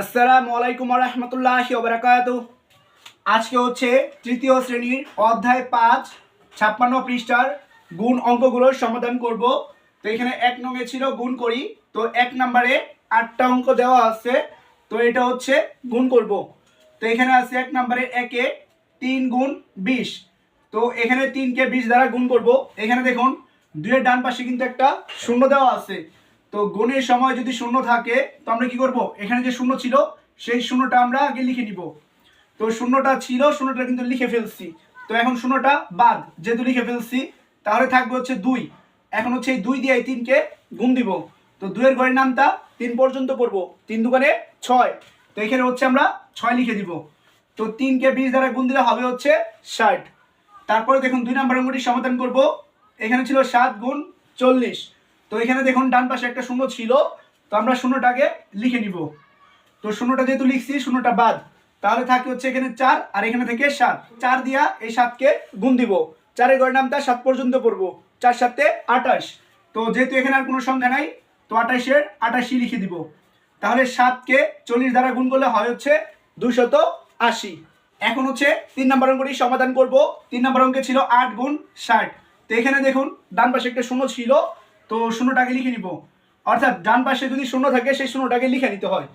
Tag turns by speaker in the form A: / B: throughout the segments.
A: আসসালামু আলাইকুম রহমতুল্লাহ ওবরাকাত আজকে হচ্ছে তৃতীয় শ্রেণির অধ্যায় পাঁচ, ছাপ্পান্ন পৃষ্ঠার গুণ অঙ্কগুলোর সমাধান করব। তো এখানে এক নঙে ছিল গুণ করি, তো এক নম্বরে আটটা অঙ্ক দেওয়া আছে, তো এটা হচ্ছে গুণ করব। তো এখানে আছে এক নম্বরে একে তিন গুণ বিশ। তো এখানে তিনকে বিশ দ্বারা গুণ করব। এখানে দেখুন, দুইয়ের ডান পাশে কিন্তু একটা শূন্য দেওয়া আছে। তো গুণের সময় যদি শূন্য থাকে, তো আমরা কি করব? এখানে যে শূন্য ছিল, সেই শূন্যটা আমরা আগে লিখে নিব। তো শূন্যটা ছিল, শূন্যটা কিন্তু লিখে ফেলছি। তো এখন শূন্যটা বাদ, যেহেতু লিখে ফেলছি, তাহলে থাকবে হচ্ছে দুই। এখন হচ্ছে এই দুই দিয়ে এই তিনকে গুণ দিব। তো দুইয়ের ঘরের নামটা তিন পর্যন্ত পড়ব। তিন দুগানে ছয়। তো এখানে হচ্ছে আমরা ছয় লিখে দিব। তো তিনকে বিশ দ্বারা গুণ দিলে হবে হচ্ছে ষাট। তারপরে দেখুন দুই নম্বর অঙ্কটি সমাধান করব। এখানে ছিল সাত গুণ চল্লিশ। তো এখানে দেখুন ডান পাশে একটা শূন্য ছিল, তো আমরা শূন্যটাকে লিখে নিব। তো শূন্যটা যেহেতু লিখছি, শূন্যটা বাদ, তাহলে থাকে হচ্ছে এখানে চার আর এখানে থেকে সাত। চার দিয়া এই সাতকে গুণ দিব। চারের গড় নামটা সাত পর্যন্ত পড়ব। চার সাতে আঠাশ। তো যেহেতু এখানে আর কোনো সংখ্যা নাই, তো আঠাশের আঠাশি লিখে দিব। তাহলে সাতকে চল্লিশ দ্বারা গুণ করলে হয় হচ্ছে দুশত আশি। এখন হচ্ছে তিন নম্বর অঙ্কটি সমাধান করব। তিন নম্বর অঙ্কে ছিল আট গুণ ষাট। তো এখানে দেখুন, ডান পাশে একটা শূন্য ছিল তো শূন্যটাকে লিখে নিব। অর্থাৎ ডান পাশে যদি শূন্য থাকে, সেই শূন্যটাকে লিখে নিতে হয়।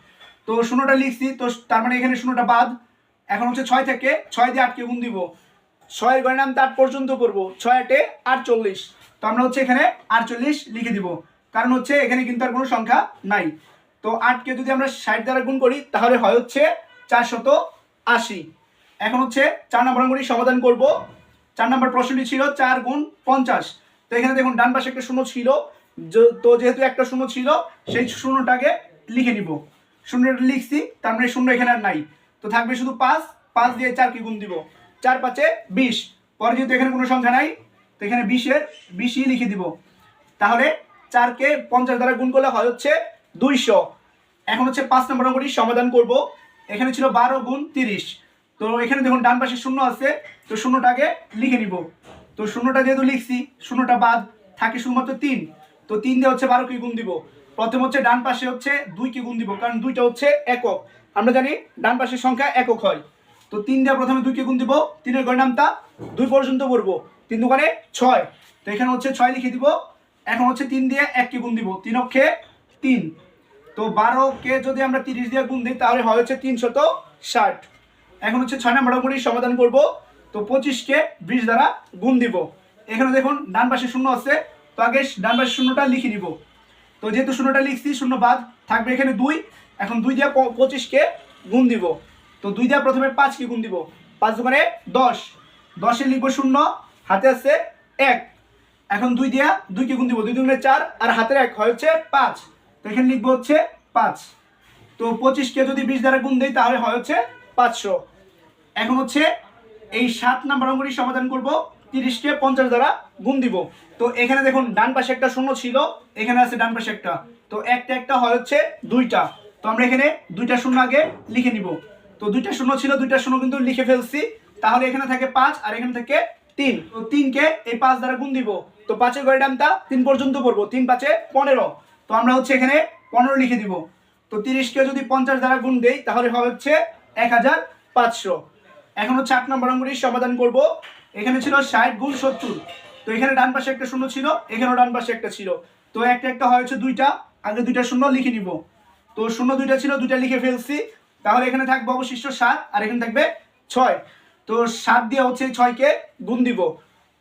A: তো শূন্যটা লিখছি, তো তার মানে এখানে শূন্যটা বাদ। এখন হচ্ছে ছয় থেকে ছয় দিয়ে আটকে গুণ দিব। ছয়ের গড়ের নাম আট পর্যন্ত করব। ছয় আটে আটচল্লিশ। তো আমরা হচ্ছে এখানে আটচল্লিশ লিখে দিব। কারণ হচ্ছে এখানে কিন্তু আর কোনো সংখ্যা নাই। তো আটকে যদি আমরা ষাট দ্বারা গুণ করি, তাহলে হয় হচ্ছে চারশত আশি। এখন হচ্ছে চার নম্বর অঙ্কটি সমাধান করব। চার নম্বর প্রশ্নটি ছিল চার গুণ পঞ্চাশ। তো এখানে দেখুন, ডান পাশে একটা শূন্য ছিল। তো যেহেতু একটা শূন্য ছিল, সেই শূন্যটাকে লিখে নিব। শূন্যটা লিখছি, তার মানে শূন্য এখানে আর নাই। তো থাকবে শুধু পাঁচ পাঁচ দিয়ে চারকে গুণ দিব? চার পাঁচে বিশ। পরে যেহেতু এখানে কোনো সংখ্যা নাই, তো এখানে বিশের, বিশই লিখে দিব। তাহলে চারকে পঞ্চাশ দ্বারা গুণ করলে হয় হচ্ছে দুইশো। এখন হচ্ছে পাঁচ নম্বর অঙ্কটি সমাধান করব। এখানে ছিল বারো গুণ তিরিশ। তো এখানে দেখুন, ডান পাশে শূন্য আছে, তো শূন্যটাকে লিখে নিব। তো শূন্যটা যেহেতু লিখছি, শূন্যটা বাদ থাকে শুধুমাত্র তিন। তো তিন দিয়ে হচ্ছে বারো কি গুণ দিব। প্রথম হচ্ছে ডান পাশে হচ্ছে দুই কি গুণ দিব, কারণ দুইটা হচ্ছে একক। আমরা জানি ডান পাশের সংখ্যা একক হয়। তো তিন দিয়ে প্রথমে দুইকে গুণ দিব, তিনের গড় নামটা দুই পর্যন্ত পড়ব। তিন দোকানে ছয়। তো এখানে হচ্ছে ছয় লিখে দিব। এখন হচ্ছে তিন দিয়ে এককে গুণ দিব, তিন অক্ষে তিন। তো বারো বারোকে যদি আমরা তিরিশ দিয়ে গুণ দিই, তাহলে হয় হচ্ছে তিনশত ষাট। এখন হচ্ছে ছয় নম্বর সমাধান করব। তো পঁচিশকে বিশ দ্বারা গুণ দিব। এখানে দেখুন, ডান পাশে শূন্য আছে, তো আগে ডান পাশে শূন্যটা লিখে নিব। তো যেহেতু শূন্যটা লিখছি, শূন্য বাদ, থাকবে এখানে দুই। এখন দুই দিয়ে পঁচিশকে গুণ দিব। তো দুই দিয়ে প্রথমে পাঁচকে গুণ দিব। পাঁচ দোকানে দশ। দশে লিখব শূন্য, হাতে আছে এক। এখন দুই দিয়া দুইকে গুণ দিব, দুই দুগুণে চার, আর হাতের এক হয় হচ্ছে পাঁচ। তো এখানে লিখব হচ্ছে পাঁচ। তো পঁচিশকে যদি বিশ দ্বারা গুণ দেই, তাহলে হয় হচ্ছে পাঁচশো। এখন হচ্ছে এই সাত নাম্বার অঙ্কটি সমাধান করব, তিরিশকে পঞ্চাশ দ্বারা গুণ দিব। তো এখানে দেখুন, ডান পাশে একটা শূন্য ছিল, এখানে আছে ডান পাশে একটা। তো একটা একটা হয় হচ্ছে দুইটা। তো আমরা এখানে দুইটা শূন্য আগে লিখে নিব। তো দুইটা শূন্য ছিল, দুইটা শূন্য কিন্তু লিখে ফেলছি। তাহলে এখানে থাকে পাঁচ আর এখানে থাকে তিন। তো তিনকে এই পাঁচ দ্বারা গুণ দিব। তো পাঁচের গড়ের দামটা তিন পর্যন্ত পড়ব তিন পাঁচে পনেরো। তো আমরা হচ্ছে এখানে পনেরো লিখে দিব। তো তিরিশকে যদি পঞ্চাশ দ্বারা গুণ দেই, তাহলে হবে হচ্ছে এক হাজার পাঁচশো। এখন হচ্ছে আট নম্বর অঙ্কটির সমাধান করব। এখানে ছিল ষাট গুণ সত্তর। তো এখানে ডান পাশে একটা শূন্য ছিল, এখানেও ডান পাশে একটা ছিল। তো একটা একটা হয়েছে দুইটা, আগে দুইটা শূন্য লিখে নিব। তো শূন্য দুইটা ছিল, দুইটা লিখে ফেলছি। তাহলে এখানে থাকবে অবশিষ্ট সাত, আর এখানে থাকবে ছয়। তো সাত দিয়ে হচ্ছে ছয়কে গুণ দিব।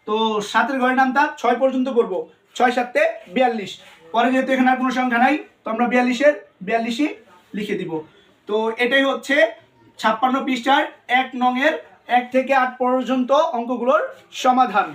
A: তো সাতের ঘরের নামটা ছয় পর্যন্ত করব। ছয় সাতে বিয়াল্লিশ। পরে যেহেতু এখানে আর কোনো সংখ্যা নাই, তো আমরা বিয়াল্লিশের বিয়াল্লিশই লিখে দিব। তো এটাই হচ্ছে ছাপ্পান্ন পৃষ্ঠার এক নং এর এক থেকে আট পর্যন্ত অঙ্কগুলোর সমাধান।